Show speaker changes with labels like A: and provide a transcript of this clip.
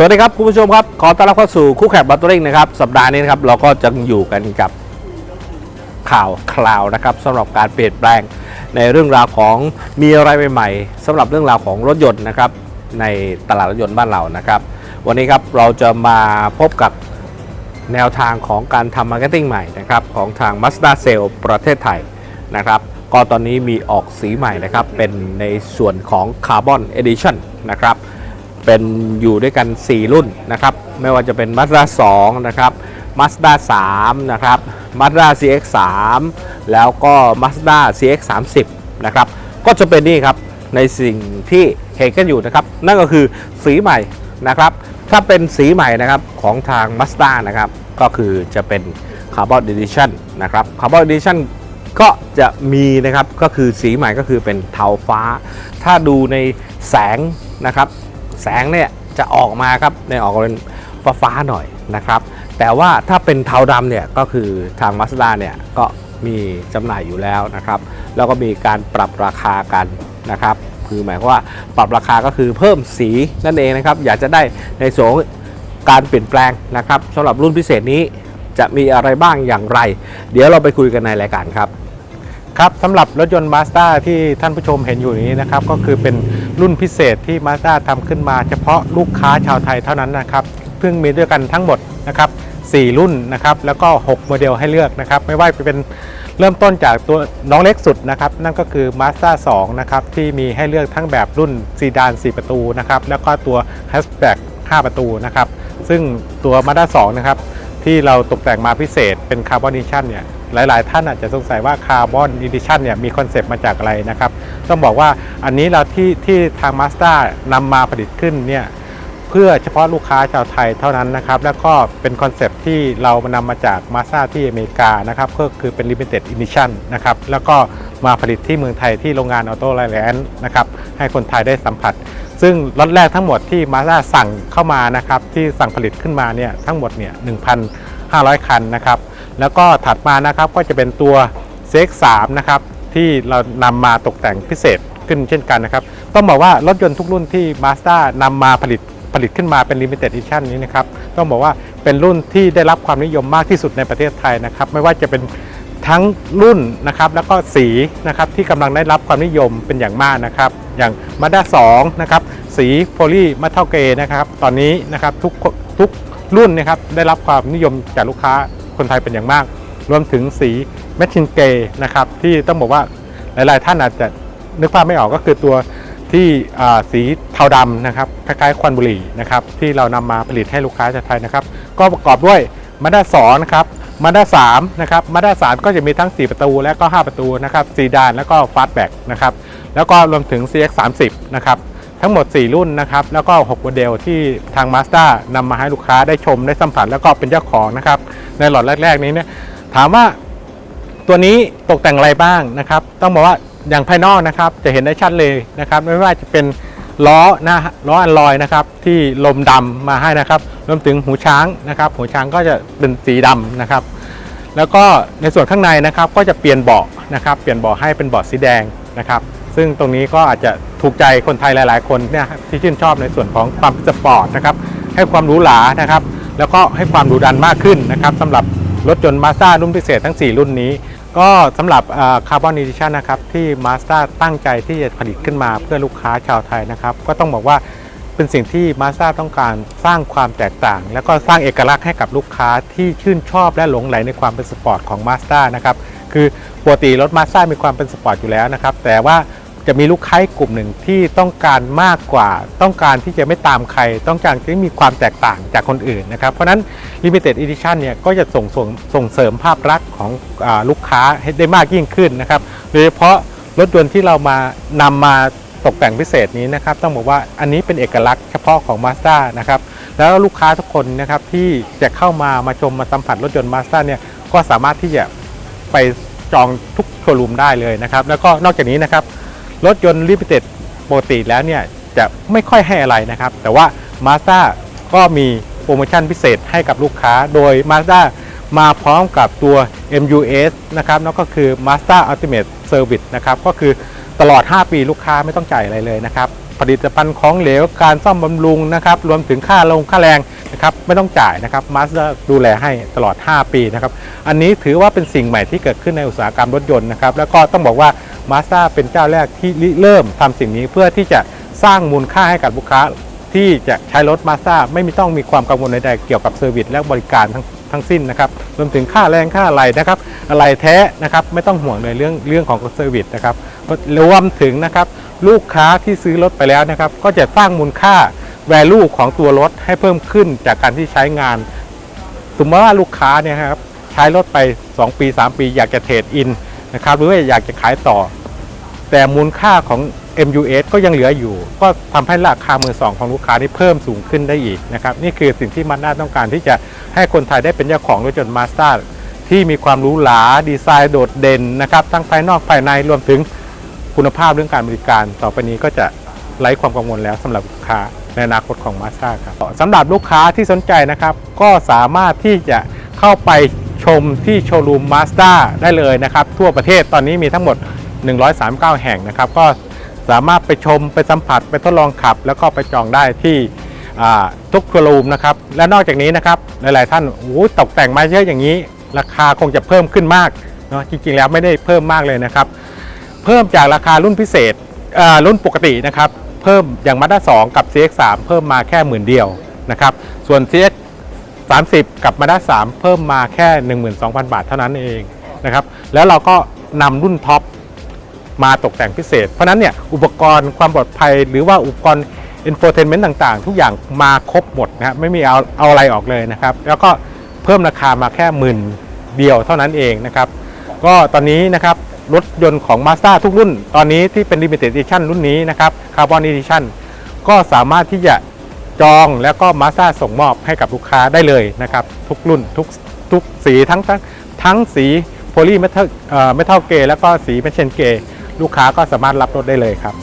A: สวัสดีครับคุณผู้ชมครับ ขอต้อนรับเข้าสู่คู่แข่งบัตเตอริงนะครับ สัปดาห์นี้นะครับ เราก็จะอยู่กันกับข่าวคราวนะครับสำหรับการเปลี่ยนแปลงในเรื่องราวของมีอะไรใหม่ๆสำหรับเรื่องราวของรถยนต์นะครับในตลาดรถยนต์บ้านเรานะครับ วันนี้ครับเราจะมาพบกับแนวทางของการทำมาร์เก็ตติ้งใหม่นะครับของทาง Mazda c e l ประเทศไทยนะครับก็ตอนนี้มีออกสีใหม่นะครับเป็นในส่วนของ Carbon Edition นะครับ เป็นอยู่ด้วยกัน 4 รุ่นนะครับ ไม่ว่าจะเป็น Mazda 2 นะครับ Mazda 3 นะครับ Mazda CX3 แล้วก็ Mazda CX30 นะครับ ก็จะเป็นนี่ครับในสิ่งที่เห็นกันอยู่นะครับ นั่นก็คือสีใหม่นะครับ ถ้าเป็นสีใหม่นะครับของทาง Mazda นะครับ ก็คือจะเป็น Carbon Edition นะครับ Carbon Edition ก็จะมีนะครับก็คือสีใหม่ก็คือเป็นเทาฟ้า ถ้าดูในแสงนะครับ แสงเนี่ยจะออกมาครับในออกเป็นฟ้าฟ้าๆหน่อยนะครับ แต่ว่าถ้าเป็นเทาดำเนี่ยก็คือทาง Mazda เนี่ยก็มีจำหน่ายอยู่แล้วนะครับ แล้วก็มีการปรับราคากันนะครับ คือหมายความว่าปรับราคาก็คือเพิ่มสีนั่นเองนะครับ อยากจะได้ในส่วนการเปลี่ยนแปลงนะครับสำหรับรุ่นพิเศษนี้จะมีอะไรบ้างอย่างไร เดี๋ยวเราไปคุยกันในรายการครับ
B: ครับสำหรับรถยนต์ Mazda ที่ท่านผู้ชมเห็นอยู่นี้นะครับ ก็คือเป็นรุ่นพิเศษที่ Mazda ทำขึ้นมา เฉพาะลูกค้าชาวไทยเท่านั้นนะครับเพิ่งมีด้วยกันทั้งหมดนะครับ4รุ่นนะครับแล้วก็ 6 โมเดลให้เลือกนะครับ ไม่ว่าจะเป็นเริ่มต้นจากตัวน้องเล็กสุดนะครับ นั่นก็คือ Mazda 2นะครับที่มีให้เลือกทั้งแบบรุ่นซีดาน 4 ประตูนะครับแล้วก็ตัว Hatchback 5 ประตูนะครับซึ่งตัว Mazda 2นะครับ ที่เราตกแต่งมาพิเศษเป็นคาร์บอนดิชันเนี่ยหลาย ๆ ท่านอาจจะสงสัยว่าคาร์บอนดิชันเนี่ยมีคอนเซปต์มาจากอะไรนะครับ ต้องบอกว่าอันนี้เราที่ที่ทางมาสเตอร์นำมาผลิตขึ้นเนี่ย เพื่อเฉพาะลูกค้าชาวไทยเท่านั้นนะครับ แล้วก็เป็นคอนเซปที่เรานำมาจาก Mazda ที่อเมริกานะครับก็คือเป็น Limited Edition นะครับแล้วก็มาผลิตที่เมืองไทยที่โรงงานออโต้ไลแลนด์นะครับให้คนไทยได้สัมผัส ซึ่งล็อตแรกทั้งหมดที่ Mazda สั่งเข้ามานะครับที่สั่งผลิตขึ้นมาเนี่ยทั้งหมดเนี่ย1,500 คันนะครับแล้วก็ถัดมานะครับก็จะเป็นตัว CX3 นะครับที่เรานำมาตกแต่งพิเศษขึ้นเช่นกันนะครับต้องบอกว่ารถยนต์ทุกรุ่นที่ Mazda นำมาผลิต ลิตขึ้นมาเป็น Limited Edition นี้นะครับต้องบอกว่าเป็นรุ่นที่ได้รับความนิยมมากที่สุดในประเทศไทยนะครับไม่ว่าจะเป็นทั้งรุ่นนะครับแล้วก็สีนะครับที่กำลังได้รับความนิยมเป็นอย่างมากนะครับอย่าง Mazda 2นะครับสีโพลีมัทเทลเกนะครับตอนนี้นะครับทุกทุกรุ่นนะครับได้รับความนิยมจากลูกค้าคนไทยเป็นอย่างมาก รวมถึงสีแมชชินเกนะครับที่ต้องบอกว่าหลาย ๆ ท่านอาจจะนึกภาพไม่ออกก็คือตัว ที่สีเทาดำนะครับคล้ายๆควันบุหรี่นะครับที่เรานำมาผลิตให้ลูกค้าชาวไทยนะครับ ก็ประกอบด้วยมาด้า2นะครับมาด้า3นะครับมาด้า3ก็จะมีทั้ง 4 ประตูและก็ 5 ประตูนะครับซีดานแล้วก็ฟาสต์แบ็กนะครับแล้วก็รวมถึง CX30 นะครับทั้งหมด 4 รุ่นนะครับแล้วก็ 6 โมเดลที่ทาง Mazda นำมาให้ลูกค้าได้ชมได้สัมผัสแล้วก็เป็นเจ้าของนะครับในหลอดแรก ๆ นี้เนี่ยถามว่าตัวนี้ตกแต่งอะไรบ้างนะครับ ต้องบอกว่า อย่างภายนอกนะครับจะเห็นได้ชัดเลยนะครับ ไม่ว่าจะเป็นล้อนะล้ออันลอยนะครับ ที่ลมดำมาให้นะครับรวมถึงหูช้างนะครับหูช้างก็จะเป็นสีดำนะครับ แล้วก็ในส่วนข้างในนะครับ ก็จะเปลี่ยนเบาะนะครับ เปลี่ยนเบาะให้เป็นเบาะสีแดงนะครับ ซึ่งตรงนี้ก็อาจจะถูกใจคนไทยหลาย ๆ คนเนี่ยที่ชื่นชอบในส่วนของความสปอร์ตนะครับให้ความหรูหรานะครับ แล้วก็ให้ความดุดันมากขึ้นนะครับสำหรับรถยนต์ Mazda รุ่นพิเศษทั้ง 4 รุ่นนี้ ก็สำหรับคาร์บอนดิชันนะครับที่ Mazda ตั้งใจที่จะผลิตขึ้นมาเพื่อลูกค้าชาวไทยนะครับ ก็ต้องบอกว่าเป็นสิ่งที่ Mazda ต้องการสร้างความแตกต่าง แล้วก็สร้างเอกลักษณ์ให้กับลูกค้าที่ชื่นชอบและหลงไหลในความเป็นสปอร์ตของ Mazda นะครับคือปกติรถ Mazda มีความเป็นสปอร์ตอยู่แล้วนะครับ แต่ว่า จะมีลูกค้ากลุ่มหนึ่งที่ต้องการมากกว่า ต้องการที่จะไม่ตามใคร ต้องการที่มีความแตกต่างจากคนอื่นนะครับ เพราะนั้น Limited Edition เนี่ยก็จะส่งส่งส่งเสริมภาพลักษณ์ของอลูกค้าให้ได้มากยิ่งขึ้นนะครับ โดยเฉพาะรถยนต์ที่เรามานำมาตกแต่งพิเศษนี้นะครับ ต้องบอกว่าอันนี้เป็นเอกลักษณ์เฉพาะของ Mazda นะครับแล้วลูกค้าทุกคนนะครับที่จะเข้ามามาชมมาสัมผัสรถยนต์ Mazda เนี่ยก็สามารถที่จะไปจองทุกโชว์รูมได้เลยนะครับ แล้วก็นอกจากนี้นะครับ รถยนต์ Limited ปกติแล้วเนี่ยจะไม่ค่อยให้อะไรนะครับ แต่ว่า Mazda ก็มีโปรโมชั่นพิเศษให้กับลูกค้า โดย Mazda มาพร้อมกับตัว MUS นะครับนั่นก็คือ Mazda Ultimate Service นะครับ ก็คือตลอด 5 ปีลูกค้าไม่ต้องจ่ายอะไรเลยนะครับ ผลิตภัณฑ์ของเหลว การซ่อมบำรุงนะครับ รวมถึงค่าลงค่าแรงนะครับ ไม่ต้องจ่ายนะครับมาสเตอร์ดูแลให้ตลอด 5 ปีนะครับ อันนี้ถือว่าเป็นสิ่งใหม่ที่เกิดขึ้นในอุตสาหกรรมรถยนต์นะครับ แล้วก็ต้องบอกว่า มาสเตอร์เป็นเจ้าแรกที่เริ่มทำสิ่งนี้เพื่อที่จะสร้างมูลค่าให้กับลูกค้า ที่จะใช้รถมาส d าไม่มีต้องมีความกังวลใดๆเกี่ยวกับเซอร์วิสและบริการทั้งทั้งสิ้นนะครับรวมถึงค่าแรงค่าอะไรนะครับอะไรแท้นะครับไม่ต้องห่วงเลยเรื่องเรื่องของเซอร์วิสนะครับรวมถึงนะครับลูกค้าที่ซื้อรถไปแล้วนะครับ ก็จะสร้างมูลค่า value ของตัวรถให้เพิ่มขึ้นจากการที่ใช้งาน สมมติว่าลูกค้าเนี่ยครับใช้รถไป 2 ปี 3 ปี อยากจะเทรดอินนะครับหรือว่าอยากจะขายต่อ แต่มูลค่าของ MUS ก็ยังเหลืออยู่ ก็ทำให้ราคามือสองของลูกค้านี่เพิ่มสูงขึ้นได้อีกนะครับนี่คือสิ่งที่มันน่าต้องการที่จะให้คนไทยได้เป็นเจ้าของรถยนต์มาส d าที่มีความหรู้หลาดีไซน์โดดเด่นนะครับทั้งภายนอกภายในรวมถึงคุณภาพเรื่องการบริการ ต่อไปนี้ก็จะไร้ความกังวลแล้วสำหรับลูกค้าในอนาคตของมาส d าครับสำหรับลูกค้าที่สนใจนะครับ ก็สามารถที่จะเข้าไปชมที่โชว์รูมมาส d าได้เลยนะครับ ทั่วประเทศตอนนี้มีทั้งหมด 139 แห่งนะครับ ก็สามารถไปชมไปสัมผัสไปทดลองขับ แล้วก็ไปจองได้ที่ทุกโชว์รูมนะครับ และนอกจากนี้นะครับหลาย ๆ ท่านโอ้โหตกแต่งมาเยอะอย่างนี้ ราคาคงจะเพิ่มขึ้นมากเนาะจริง ๆ แล้วไม่ได้เพิ่มมากเลยนะครับ เพิ่มจากราคารุ่นพิเศษรุ่นปกตินะครับ เพิ่มอย่างมาด้า2กับ CX3 เพิ่มมาแค่หมื่นเดียวนะครับ ส่วน CX 30 กับมาด้า3เพิ่มมาแค่ 12,000 บาทเท่านั้นเองนะครับ แล้วเราก็นำรุ่นท็อป มาตกแต่งพิเศษ เพราะนั้นเนี่ยอุปกรณ์ความปลอดภัย หรือว่าอุปกรณ์อินโฟเทนเมนต์ต่างๆ ทุกอย่างมาครบหมดนะครับไม่มีเอาเอาอะไรออกเลยนะครับ แล้วก็เพิ่มราคามาแค่หมื่นเดียวเท่านั้นเองนะครับ ก็ตอนนี้นะครับรถยนต์ของ Mazda ทุกรุ่น ตอนนี้ที่เป็น Limited Edition รุ่นนี้นะครับ Carbon Edition ก็สามารถที่จะจองแล้วก็ Mazda ส่งมอบให้กับลูกค้าได้เลยนะครับ ทุกรุ่นทุกทุกสีทั้งทั้งทั้งสีโพลีเมทัลเมทัลเกแล้วก็สีเมชเชนเก ลูกค้าก็สามารถรับรถได้เลยครับ